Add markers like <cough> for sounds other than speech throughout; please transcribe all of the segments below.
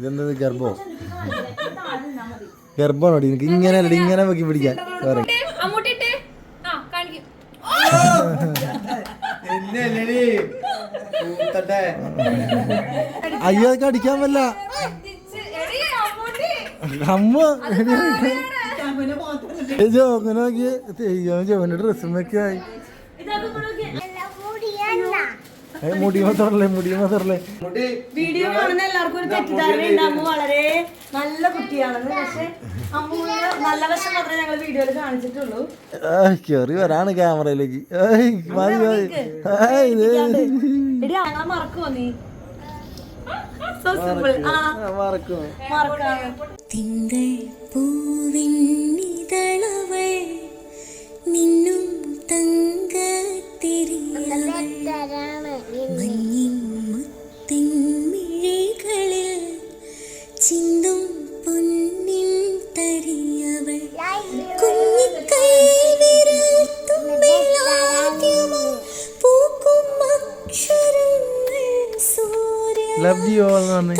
ഇതെന്തത് ഗർഭോ? ഗർഭമാണോടി നിനക്ക് ഇങ്ങനെ ഇങ്ങനെ വെക്കി പിടിക്കാൻ. വേറെ. അമ്മൂട്ടിട്ട് ആ കാണിക്കും. അയ്യോ അതൊക്കെ അടിക്കാൻ പറ്റില്ല. അമ്മ. ജോങ്ങനെ നോക്കി തെയ്യം ജോന്റെ ഡ്രസ്സും ഒക്കെ ആയി ഏ, മുടി വീഡിയോ കാണുന്ന എല്ലാവർക്കും ഒരു തെറ്റിദ്ധാരണ ഉണ്ട്. അമ്മ വളരെ നല്ല കുട്ടിയാണെന്ന് പക്ഷെ അമ്മ നല്ല വശം മാത്രമേ ഞങ്ങൾ വീഡിയോയിൽ കാണിച്ചിട്ടുള്ളൂ. കേറി വരാണ് ക്യാമറയിലേക്ക്. ഞങ്ങളെ മറക്കുമോ നീ? മറക്കും തിങ്കൾ ലവ് യു ഓൾ എന്ന് പറഞ്ഞേ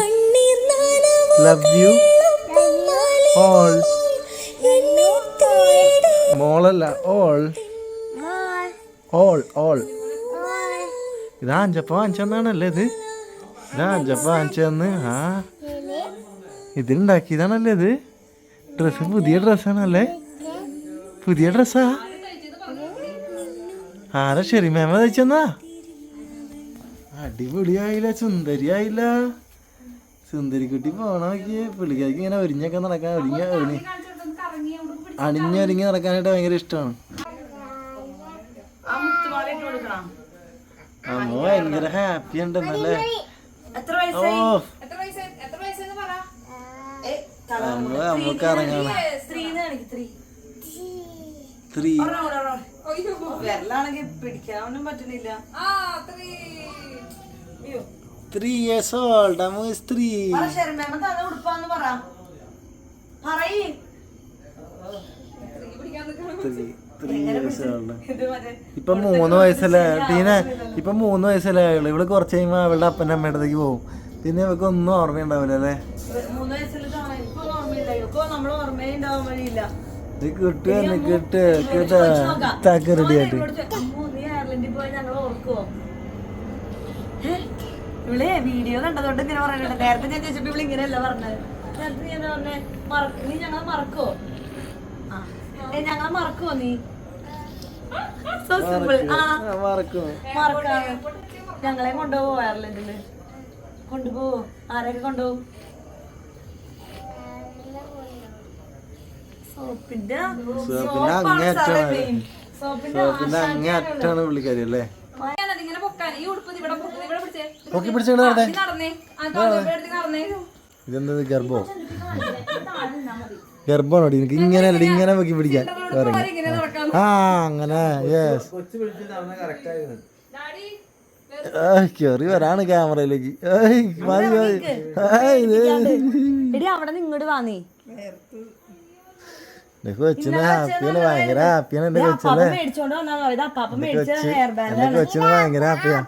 ലവ് യു ഓൾ മോളല്ല ഓൾ ഓൾ ഓൾ ഇത് അഞ്ചപ്പ വാങ്ങിച്ചെന്നാണല്ലേ ഇത്? ഇത് അഞ്ചപ്പ വാങ്ങിച്ചെന്ന് ആ. ഇതിലുണ്ടാക്കിയതാണല്ലേ ഇത്? ഡ്രസ്സ് പുതിയ ഡ്രസ്സാണല്ലേ പുതിയ ഡ്രസ്സാ ആരാ ശരി? മേമ തയ്ച്ചെന്നാ? അടിപൊളിയായില്ല സുന്ദരിയായില്ല. സുന്ദരിക്കുട്ടി പോണ നോക്കിയേ പുള്ളിക്കാർക്ക് ഇങ്ങനെ ഒരിഞ്ഞൊക്കെ നടക്കാൻ ഒരിഞ്ഞ ഒരുങ്ങി അണിഞ്ഞൊരുങ്ങി നടക്കാനായിട്ട് ഭയങ്കര ഇഷ്ടമാണ്. അമ്മ ഭയങ്കര ഹാപ്പി ഉണ്ടെന്നല്ലേ എത്ര ഓ. വയസ്സായി എത്ര വയസ്സ് എത്ര വയസ്സെന്ന് പറ. ഏ, തല അമ്മ അമ്മയ്ക്ക് ഇറങ്ങണം ത്രീ വിരലാണെങ്കിൽ പിടിക്കാനും പറ്റുന്നില്ല. ത്രീ ഇയേഴ്സ് ഓൾഡ് അമ്മ മറ്റേ ഇപ്പൊ മൂന്ന് വയസ്സല്ലേ? ടീന ഇപ്പൊ മൂന്ന് വയസ്സല്ലേ ആയുള്ളൂ. ഇവൾ കുറച്ച് കഴിയുമ്പോ അവളുടെ അപ്പന്റെ അമ്മയുടെ അടുത്തേക്ക് പോകും. പിന്നെ ഇവക്ക് ഒന്നും ഓർമ്മയുണ്ടാവില്ല അല്ലേ? മൂന്ന് വയസ്സിൽ ഓർമ്മയില്ല. ഇപ്പൊ നമ്മൾ ഓർമ്മയുണ്ടാവാൻ വഴിയില്ല. ഇത് കിട്ടുക കിട്ട് കിട്ട താക്ക് റെഡി ആയിട്ട്? ഇവളെ വീഡിയോ കണ്ടതുകൊണ്ട് ഇങ്ങനെ പറയുന്നുണ്ട് നേരത്തെ ഞാൻ ചോദിച്ചപ്പോ ഇവൾ ഇങ്ങനെയല്ല പറഞ്ഞത്. നേരത്തെ എന്താ പറഞ്ഞേ? മറക്ക നീ ഞങ്ങളെ മറക്കോ ഞങ്ങളെ മറക്കോ നീ? സോ സിമ്പിൾ ആ. മറക്കും. മറക്കാണ് ഞങ്ങളെ കൊണ്ടുപോവോ അയർലൻഡിൽ? കൊണ്ടുപോവോ? ആരെയൊക്കെ കൊണ്ടുപോകും സോപ്പിന്റെ സോപ്പിന്റെ സോപ്പിന്റെ അങ്ങേറ്റാണ് പുള്ളിക്കാരി അല്ലേ പൊക്ക്, പിടിച്ചേ. നടന്നേ? ഇതെന്തത് ഗർഭോ? ഗർഭമാണോ എനിക്ക് ഇങ്ങനെ ഇങ്ങനെ വെക്കി പിടിക്കാൻ. ആ അങ്ങനെ യെസ് കേറി വരാണ് ക്യാമറയിലേക്ക്. അവിടെ നിന്ന് ഇങ്ങോട്ട് വാ നീ. എന്റെ കൊച്ചിന് ഹാപ്പിയാണ് ഭയങ്കര ഹാപ്പിയാണ് എന്റെ കൊച്ചിന് എന്റെ കൊച്ചിന് ഭയങ്കര ഹാപ്പിയാ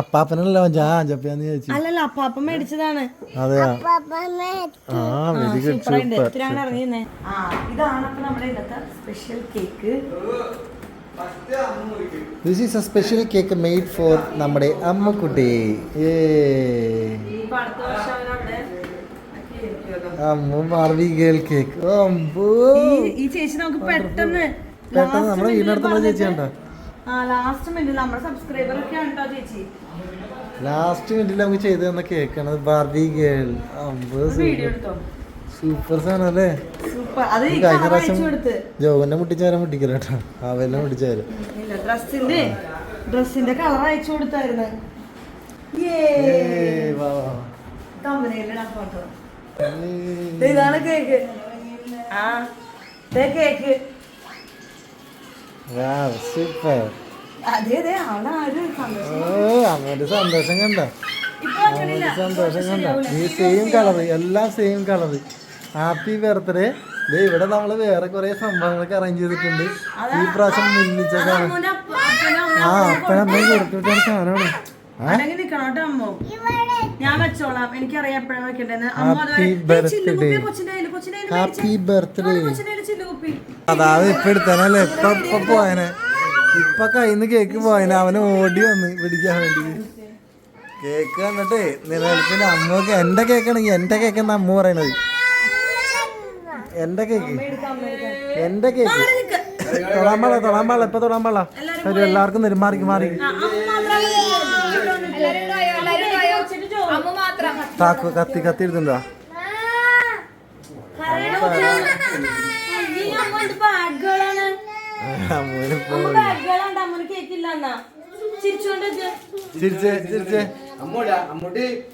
അപ്പാപ്പനല്ല ജാജപ്പിയാന്ന് ചോദിച്ചു അല്ലല്ല അപ്പാപ്പ മേടിച്ചതാണ് അതെയാ ആ വെരി ഗുഡ് സൂപ്പർ ഇതാണ് നമ്മുടെ ഇന്നത്തെ special cake this is a special cake made for നമ്മുടെ അമ്മക്കുട്ടി ഏ അടുത്ത വർഷം അമ്മ ബാർബി ഗേൾ കേക്ക് ഈ- ചേച്ചി നമുക്ക് പെട്ടെന്ന് പെട്ടെന്ന് നമ്മുടെ വീടിനടുത്തുള്ള ചേച്ചി ഉണ്ടോ ലാസ്റ്റ് മിനിറ്റ് നമ്മുടെ സബ്സ്ക്രൈബർ ഒക്കെ ഉണ്ടോ ചേച്ചി? ലാസ്റ്റ് മിനിറ്റിൽ നമുക്ക് ചെയ്തു തന്ന കേക്കാണ് ബാർബി ഗേൾ സൂപ്പർ. സാധനം അല്ലേ കഴിഞ്ഞ പ്രാവശ്യം മുട്ടിച്ചാരം മുട്ടിക്കല കേട്ടോ. അവനെ മുട്ടിച്ചാരം ഡ്രസ്സിന്റെ ഡ്രസ്സിന്റെ കളർ അയച്ചു കൊടുത്തായിരുന്നു. ഫോട്ടോ ഇതാണ് കേക്ക്. ആ കേക്ക്. സൂപ്പർ അതെ അതെ അവിടെ ആരും അമ്മയുടെ സന്തോഷം കണ്ട? അമ്മയുടെ സന്തോഷം കണ്ട? ഈ സെയിം കളർ എല്ലാം സെയിം കളർ ഹാപ്പി ബർത്ത്ഡേ ദേ ഇവിടെ നമ്മൾ വേറെ കുറെ സംഭവങ്ങളൊക്കെ അറേഞ്ച് ചെയ്തിട്ടുണ്ട്. ഈ പ്രാവശ്യം അമ്മയും ആ അപ്പനമ്മ കൊടുത്തിട്ടാണ് സാധനമാണ്. അല്ലെങ്കിൽ നിക്കണം കേട്ടോ അമ്മോ. ഞാൻ വെച്ചോളാം. എനിക്കറിയാം എപ്പോഴാണ് വെക്കണ്ടേന്ന് അമ്മ ഹാപ്പി ബർത്ത്ഡേ അതാവ് ഇപ്പൊ എടുത്തനല്ലേ? ഇപ്പൊ ഇപ്പൊ പോയനെ. ഇപ്പൊ കയ്യിന്ന് കേക്ക് പോയനെ. അവന് ഓടി വന്ന് പിടിക്കാൻ വേണ്ടി. കേക്ക് വന്നിട്ടേ നിലനിൽപ്പിന് അമ്മയ്ക്ക് എന്റെ കേക്കാണെങ്കിൽ എന്റെ കേക്ക് എന്നാ അമ്മ പറയണത്. എന്റെ കേക്ക്. എന്റെ കേക്ക്. തൊടാൻ പാടാ തൊടാൻ പാടാ ഇപ്പൊ തൊടാൻ പാടാ ഒരു എല്ലാവർക്കും മാറി. മാറി താക്കു കത്തി കത്തി എടുത്തുണ്ടോ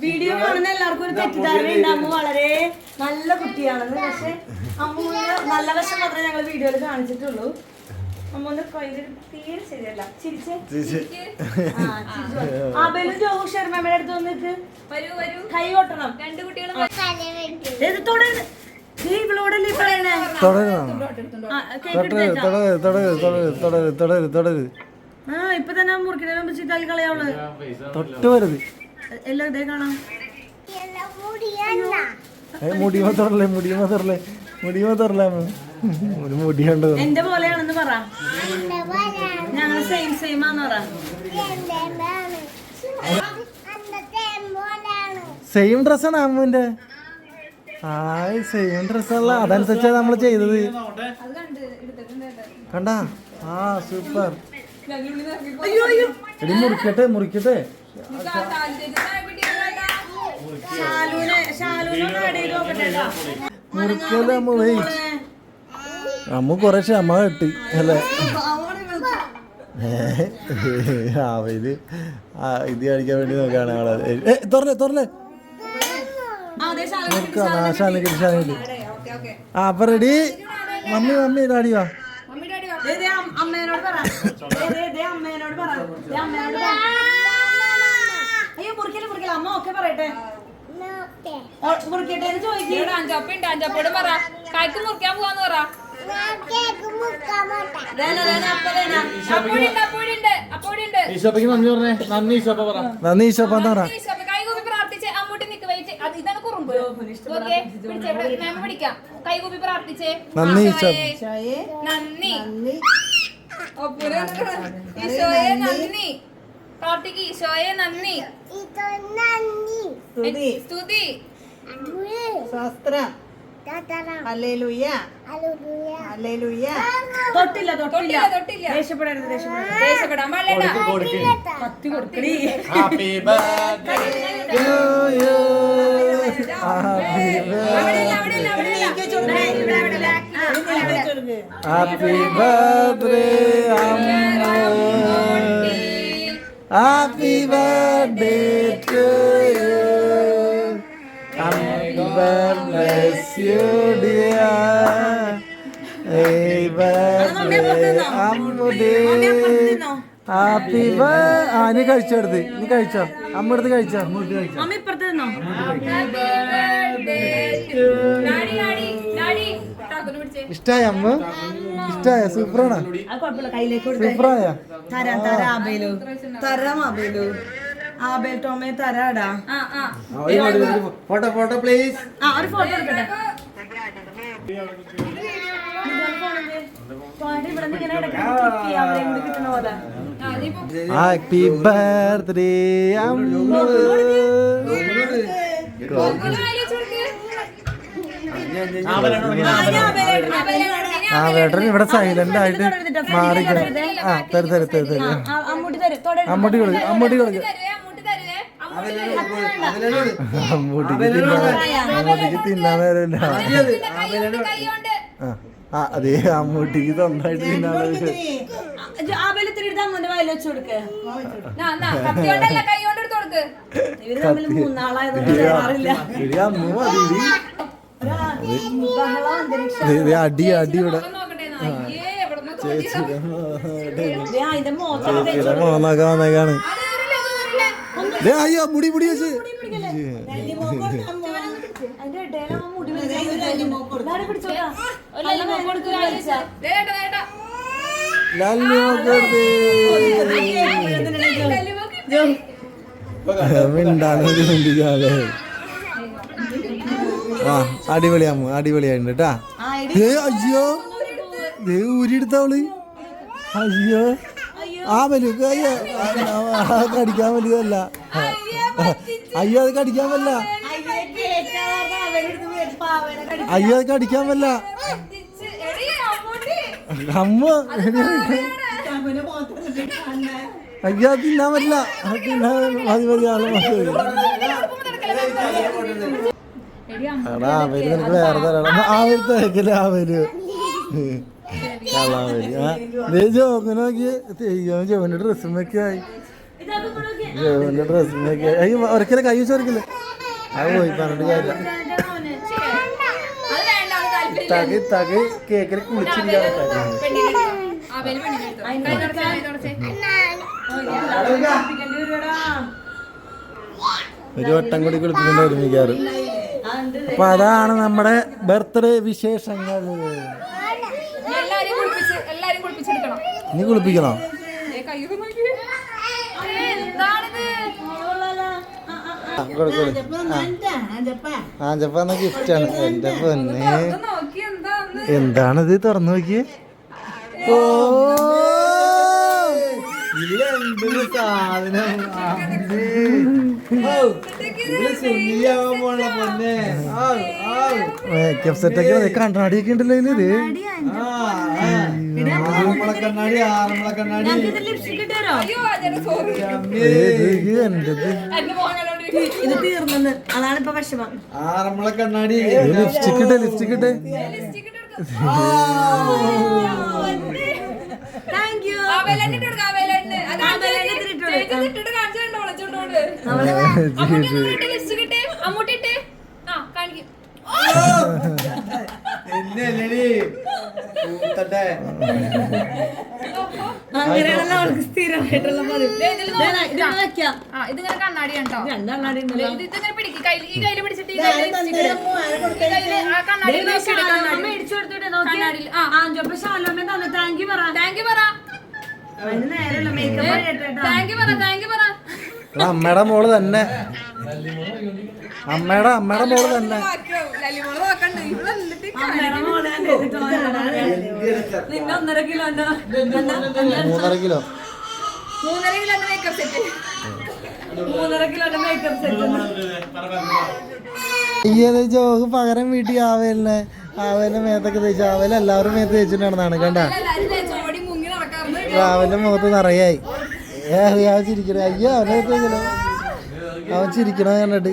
വീഡിയോ കാണുന്ന എല്ലാവർക്കും ഒരു തെറ്റിദ്ധാരണ ഉണ്ട് അമ്മ വളരെ നല്ല കുട്ടിയാണെന്ന്. പക്ഷെ അമ്മൂന് നല്ല വശം മാത്രമേ ഞങ്ങൾ വീഡിയോയിൽ കാണിച്ചിട്ടുള്ളൂ. കയ്യിൽ തീരെ ശരിയല്ല. ചിരിച്ചേ. ആ, <laughs> ജോഹു ശർമ്മയുടെ അടുത്ത് വന്നിട്ട് വരൂ വരൂ. കൈ കൊട്ടണം. രണ്ടു കുട്ടികളും തുടരുന്നോ ഇപ്പൊ തന്നെ മുറുക്കിനെ ചീത്താൽ കളയാവൾ. തൊട്ട് വരുത്. എല്ലാം ഇതേ കാണാം. തുറല്ലേ മുടി കണ്ടത് എന്റെ പോലെയാണെന്ന് പറ. ഞങ്ങൾ സെയിം സെയിം ആന്ന് പറ. സെയിം ഡ്രസ്സാണ് അമ്മുവിന്റെ? ആ സെയിം ഡ്രസ്സല്ല അതനുസരിച്ചാ നമ്മൾ ചെയ്തത്. കണ്ട? കണ്ട് എടുത്തിട്ടുണ്ട് കണ്ടാ ആ സൂപ്പർ എടി മുറിക്കട്ടെ മുറിക്കട്ടെ. മുറിക്കല്ലേ അമ്മ വെയിറ്റ് അമ്മ കുറെ ക്ഷമ കിട്ടി അല്ലേ? അവർ ആ, ഇത് കാണിക്കാൻ വേണ്ടി നോക്കാണ് ആളെ തുറന്നേ തുറല്ലേ തുറല്ലേ ആ, അപ്പൊ റെഡി? മമ്മി മമ്മി ഡാഡി വാ. അമ്മ പറയട്ടെ. മുറിക്കട്ടെ ചോദിക്കും. ഇവിടെ അഞ്ചപ്പുണ്ട് പറ. കായ്ക്ക് മുറിക്കാൻ പോവാന്ന് പറ. ഈശോപ്പയ്ക്ക് നന്ദി പറഞ്ഞേ. നന്ദി ഈശോപ്പ പറ. നന്ദി ഈശോപ്പ എന്ന് പറ. കൈകൂപ്പി പ്രാർത്ഥിച്ച് അമ്മൂട്ടി നിക്ക് വെയിറ്റ് ഇതാണ് കുറുമ്പ്. ഓക്കെ പിടിച്ചേ ഇവിടെ മാം പിടിക്കാം. കൈകൂപ്പി പ്രാർത്ഥിച്ചേ. നന്ദി ഈശോയെ. നന്ദി. അപ്പുറം ഈശോയെ നന്ദി. പ്രാർത്ഥിക്ക് ഈശോയെ നന്ദി. സ്തുതി. ശാസ്ത്രം ഹല്ലേലൂയ. തൊട്ടില്ല തൊട്ടില്ല. തൊട്ടില്ല ദേഷ്യപ്പെടരുത് ദേഷ്യപ്പെടരുത്. ദേശപ്പെടാൻ പാടില്ല കത്തി കൊടുക്കടി. Happy birthday happy birthday happy birthday to you bless you dear happy ആ നീ കഴിച്ചെടുത്ത് നീ കഴിച്ചോ. അമ്മ എടുത്ത് കഴിച്ചോ. അമ്മ അമ്മ ഇഷ്ടായ അമ്മ? ഇഷ്ടായ? സൂപ്പറാണ്? സൂപ്പറായ? തരാം തരാം ആബേലു. തരാം ആബേലു. ആബേൽ ടോമേ തരാടാ. ആ ആ. ഫോട്ടോ ഫോട്ടോ പ്ലീസ് ആ ഒരു ഫോട്ടോ എടുക്കട്ടെ. ഹാപ്പി ബർത്ത്ഡേ ആ, വേട്ടൻ ഇവിടെ സൈലന്റ് ആയിട്ട് മാറിക്കണം ആ തരും തരും തരും തരും. അമ്മൂട്ടി കൊടുക്കും അമ്മൂട്ടി കൊടുക്കും. അമ്മൂട്ടിക്ക് തിന്നാൻ അമ്മൂട്ടിക്ക് തിന്നാൻ നേരമില്ല തരുവേ കൈ കൊണ്ട് കൈ കൊണ്ട് ആ അതെ അമ്മൂട്ടി സ്വന്തമായിട്ട് അമ്മൂന്റെ വായിൽ വെച്ച് കൊടുക്ക് കൈ കൊണ്ട് എടുത്ത് കൊടുക്ക് ഇവർ തമ്മിൽ മൂന്നാളായതൊന്നും അമ്മ അടി അടി ഇവിടെ? ചേച്ചിയുടെ മോന്നൊക്കെ വന്നേക്കാണ് അയ്യോ മുടി മുടി വെച്ച് അതിന്റെ ഇടയിൽ ആ അടിപൊളിയാമു അടിപൊളിയായിട്ടുണ്ട് കേട്ടാ ഏ അയ്യോ. ദേ ഊരിയെടുത്തവൾ. അയ്യോ. ആ വലുക്ക് അയ്യോ. കടിക്കാൻ വലിയതല്ല അയ്യോ അത് കടിക്കാൻ പറ്റില്ല അയ്യോ അതൊക്കെ അടിക്കാൻ പറ്റില്ല. അമ്മ. അയ്യോ അത് തിന്നാൻ പറ്റില്ല. മതി മതി ആളെ മതി. എടാ ഡ്രസ്സുമൊക്കെ ഡ്രസ്സുമൊക്കെ ആയി. കൈ വെച്ച് അത് പോയി പറഞ്ഞിട്ട് കാര്യമില്ല അത് വേണ്ട അത് താല്പര്യം തകി തകി കേക്കിൽ കുളിച്ചിരിക്കാൻ. ഒരു വട്ടം കൂടി കുളിപ്പിക്കേണ്ട ഒരുമിക്കാറ്. അപ്പൊ അതാണ് നമ്മുടെ ബർത്ത്ഡേ വിശേഷങ്ങൾ. നീ കുളിപ്പിക്കണോ? ആ, കൊടു, കൊടു. ആ. ജപ്പാന്ന ഗിഫ്റ്റ് ആണ്. എന്റെ പൊന്നെ. എന്താണിത് തുറന്നു നോക്കിയേ? ഓ. ഇതെന്തൊരു സാധനം? മേക്കപ്പ് കണ്ണാടിയൊക്കെ ഉണ്ടല്ലോ ഇതിൽ. കണ്ണാടി ആറന്മുള കണ്ണാടി ആറന്മുള കണ്ണാടി. ലിപ്സ്റ്റിക് ഇട്ടേ ലിപ്സ്റ്റിക് ഇട്ട്. താങ്ക് യു അവലെന്നെ ഇട്ട് കൊടുക്കാം അവലെന്നെ അത് അവലെന്നെ ചേച്ചി ഇട്ടിട്ട് കൊടുക്കാം. ചേച്ചി ഇട്ടിട്ട് കാണിച്ചു കണ്ടോ വിളിച്ചോണ്ടോണ്ട് അമ്മൂട്ടി ഒന്ന് ഇട്ട് ലിസ്റ്റ് കിട്ടേ അമ്മൂട്ടി ഇട്ടേ. ആ കാണിക്കും. <laughs> <laughs> <laughs> അങ്ങനെയാണല്ലോ അവൾക്ക് സ്ഥിരമായിട്ടുള്ള. ഇതിങ്ങനെ വെക്കാം. ആ ഇതിങ്ങനെ കണ്ണാടിയാണ് കേട്ടോ ഇതിങ്ങനെ പിടിക്ക്. കയ്യിൽ ഈ കയ്യിൽ പിടിച്ചിട്ട് ഈ കയ്യിൽ ആ കണ്ണാടി കണ്ണാടി. മേടിച്ചു കൊടുത്തിട്ട് ആ. ആഞ്ചപ്പ ശാലോമ തന്നെ. താങ്ക് യു പറ. താങ്ക് യു പറ. താങ്ക് യു പറ താങ്ക് യു പറ. അമ്മയുടെ മോൾ തന്നെ. അമ്മയുടെ അമ്മയുടെ മോൾ തന്നെ. മൂന്നര കിലോ. മൂന്നര കിലോ ഈയത് പകരം വീട്ടിൽ ആവേലിനെ ആവേലിന്റെ മേത്തൊക്കെ തേച്ചു ആവേല എല്ലാവരും മേത്ത് തേച്ചിട്ടുണ്ടെന്നാണ് കണ്ട? ആവേലിന്റെ മുഖത്ത് നിറയായി. ഏ അവൻ ചിരിക്കണ അയ്യോ അവനെ അവൻ ചിരിക്കണ കണ്ടിട്ട്.